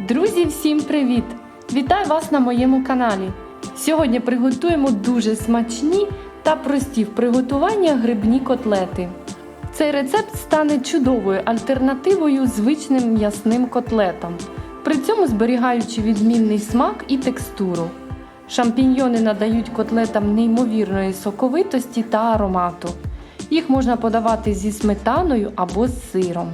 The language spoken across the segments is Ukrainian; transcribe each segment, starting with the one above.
Друзі, всім привіт! Вітаю вас на моєму каналі. Сьогодні приготуємо дуже смачні та прості в приготуванні грибні котлети. Цей рецепт стане чудовою альтернативою звичним м'ясним котлетам, при цьому зберігаючи відмінний смак і текстуру. Шампіньйони надають котлетам неймовірної соковитості та аромату. Їх можна подавати зі сметаною або з сиром.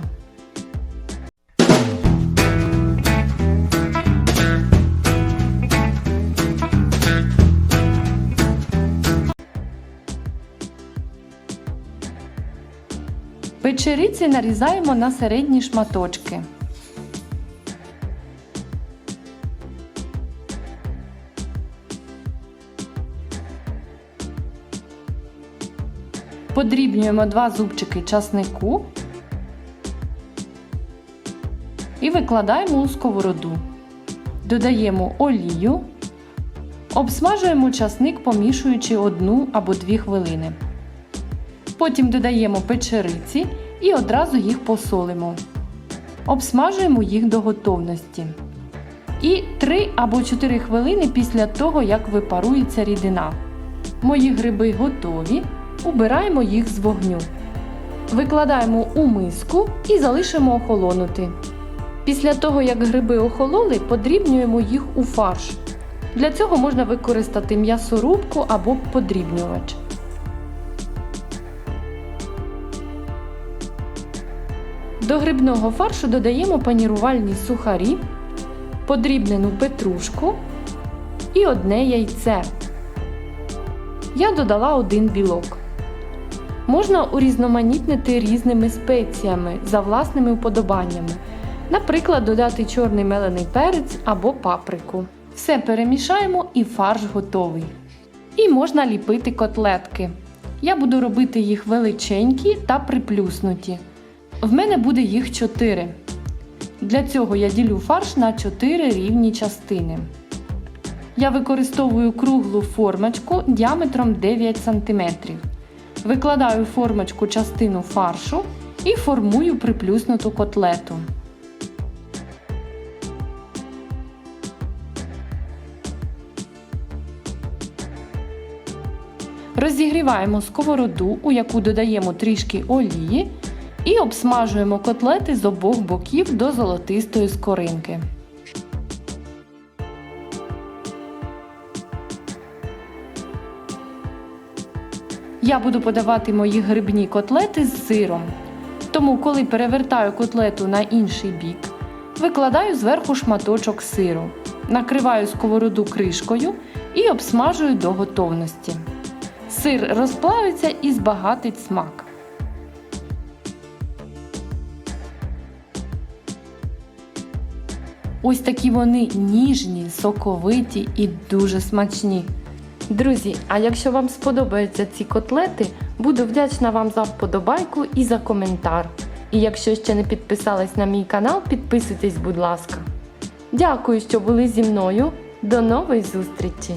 Печериці нарізаємо на середні шматочки. Подрібнюємо два зубчики часнику і викладаємо у сковороду. Додаємо олію, обсмажуємо часник, помішуючи одну або дві хвилини. Потім додаємо печериці і одразу їх посолимо. Обсмажуємо їх до готовності. І 3 або 4 хвилини після того, як випарується рідина. Мої гриби готові. Убираємо їх з вогню. Викладаємо у миску і залишимо охолонути. Після того, як гриби охололи, подрібнюємо їх у фарш. Для цього можна використати м'ясорубку або подрібнювач. До грибного фаршу додаємо панірувальні сухарі, подрібнену петрушку і одне яйце. Я додала один білок. Можна урізноманітнити різними спеціями за власними вподобаннями. Наприклад, додати чорний мелений перець або паприку. Все перемішаємо і фарш готовий. І можна ліпити котлетки. Я буду робити їх величенькі та приплюснуті. В мене буде їх 4. Для цього я ділю фарш на 4 рівні частини. Я використовую круглу формочку діаметром 9 см. Викладаю формочку частину фаршу і формую приплюснуту котлету. Розігріваємо сковороду, у яку додаємо трішки олії, і обсмажуємо котлети з обох боків до золотистої скоринки. Я буду подавати мої грибні котлети з сиром. Тому, коли перевертаю котлету на інший бік, викладаю зверху шматочок сиру, накриваю сковороду кришкою і обсмажую до готовності. Сир розплавиться і збагатить смак. Ось такі вони ніжні, соковиті і дуже смачні. Друзі, а якщо вам сподобаються ці котлети, буду вдячна вам за вподобайку і за коментар. І якщо ще не підписались на мій канал, підписуйтесь, будь ласка. Дякую, що були зі мною. До нової зустрічі!